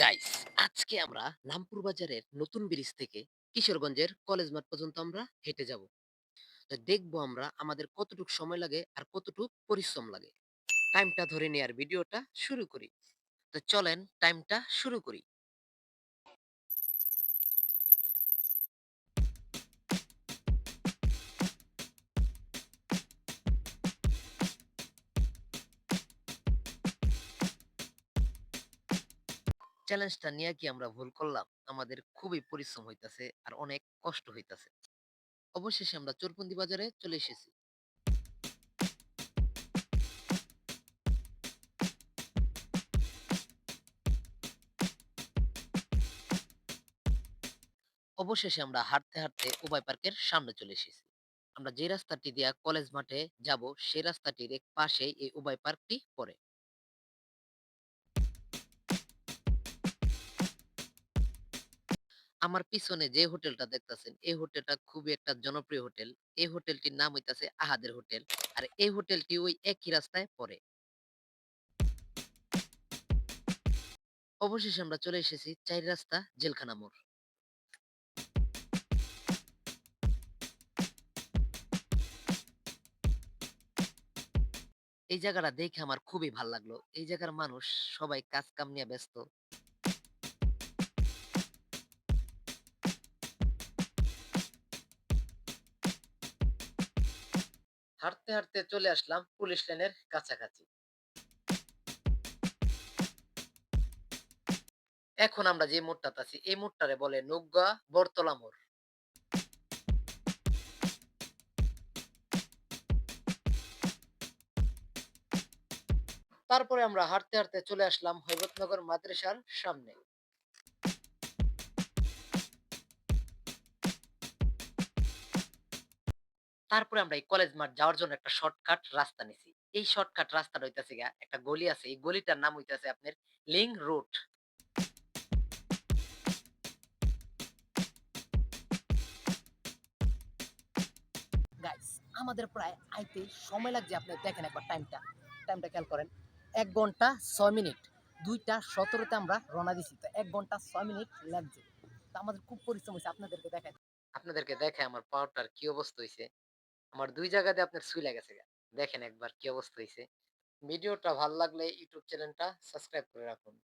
Guys আজকে আমরা রামপুর বাজারের নতুন ব্রিজ থেকে কিশোরগঞ্জের কলেজ মাঠ পর্যন্ত আমরা হেঁটে যাব। তো দেখব আমরা আমাদের কতটুক সময় লাগে আর কতটুক পরিশ্রম লাগে। টাইমটা ধরে নেয়ার ভিডিওটা শুরু করি। তো চলেন টাইমটা শুরু করি। চ্যালেঞ্জটা নিয়ে কি আমরা ভুল করলাম? আমাদের খুবই পরিশ্রম হইতাছে আর অনেক কষ্ট হইতাছে। অবশেষে আমরা চোরপন্দি বাজারে চলে এসেছি। অবশেষে আমরা হাঁটতে হাঁটতে উভয় পার্কের সামনে চলে এসেছি। আমরা যে রাস্তাটি দিয়া কলেজ মাঠে যাব সেই রাস্তাটির এক পাশেই এই উভয় পার্কটি পড়ে। আমার পিছনে যে হোটেলটা দেখতাছেন এই হোটেলটা খুবই একটা জনপ্রিয় হোটেল। এই হোটেলটির নাম হইতাছে আহাদের হোটেল। আর এই হোটেলটি ওই একই রাস্তায় পড়ে। অবশেষে আমরা চলে এসেছি চার রাস্তা জেলখানা মোড়। এই জায়গাটা দেখে আমার খুবই ভালো লাগল। এই জায়গার মানুষ সবাই কাজ কাম নিয়ে ব্যস্ত। হাঁটতে হাঁটতে চলে আসলাম পুলিশ লাইনের কাছাকাছি। এখন আমরা যে মোড়টাতে আছি, এই মোড়টারে বলে নৌগা বরতলা মোড়। তারপরে আমরা হাঁটতে হাঁটতে চলে আসলাম হৈবতনগর মাদ্রাসার সামনে। তারপরে আমরা এই কলেজ মাঠ যাওয়ার জন্য একটা শর্টকাট রাস্তা নিছি। এই শর্টকাট রাস্তাটা হইতাছে গিয়া একটা গলি আছে। এই গলিটার নাম হইতাছে আপনার লিং রোড। গাইস আমাদের প্রায় আইতে সময় লাগছে আপনি দেখেন একবার টাইমটা টাইমটা খেয়াল করেন। এক ঘণ্টা ছয় মিনিট। দুইটা সতেরোতে আমরা রওনা দিছি। তো এক ঘণ্টা ছয় মিনিট লাগছে। তো আমাদের খুব পরিশ্রম হয়েছে আপনাদেরকে দেখায় আপনাদেরকে দেখে আমার পাওয়ারটার কি অবস্থা হয়েছে আমার দুই জায়গাতে আপনার সুই লেগেছে। দেখেন একবার কি অবস্থা হয়েছে ভিডিওটা ভালো লাগলে ইউটিউব চ্যানেলটা সাবস্ক্রাইব করে রাখুন